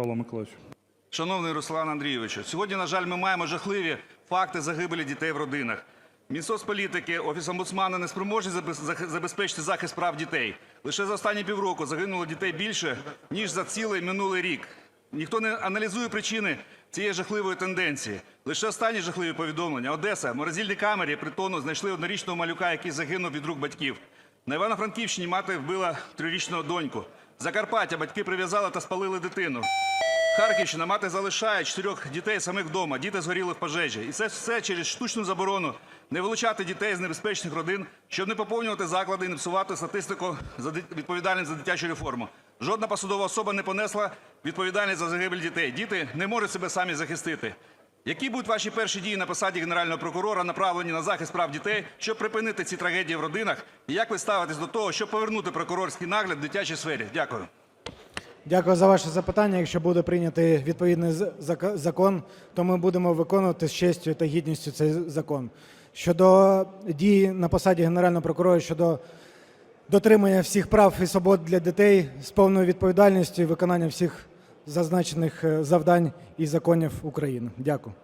Павло Миколаївич. Шановний Руслан Андрійовичу, сьогодні, на жаль, ми маємо жахливі факти загибелі дітей в родинах. Мінсоцполітики, Офіс омбудсмана не спроможні забезпечити захист прав дітей. Лише за останні півроку загинуло дітей більше, ніж за цілий минулий рік. Ніхто не аналізує причини цієї жахливої тенденції. Лише останні жахливі повідомлення. Одеса. В морозильній камері притону знайшли однорічного малюка, який загинув від рук батьків. На Івано-Франківщині мати вбила трирічного доньку. Закарпаття батьки прив'язали та спалили дитину. Харківщина мати залишає чотирьох дітей самих вдома. Діти згоріли в пожежі. І це все через штучну заборону не вилучати дітей з небезпечних родин, щоб не поповнювати заклади і не псувати статистику за відповідальність за дитячу реформу. Жодна посадова особа не понесла відповідальність за загибель дітей. Діти не можуть себе самі захистити. Які будуть ваші перші дії на посаді генерального прокурора, направлені на захист прав дітей, щоб припинити ці трагедії в родинах? І як ви ставитесь до того, щоб повернути прокурорський нагляд в дитячій сфері? Дякую. Дякую за ваше запитання. Якщо буде прийнятий відповідний закон, то ми будемо виконувати з честю та гідністю цей закон. Щодо дій на посаді генерального прокурора щодо дотримання всіх прав і свобод для дітей з повною відповідальністю і виконання всіх зазначених е, завдань і законів України. Дякую.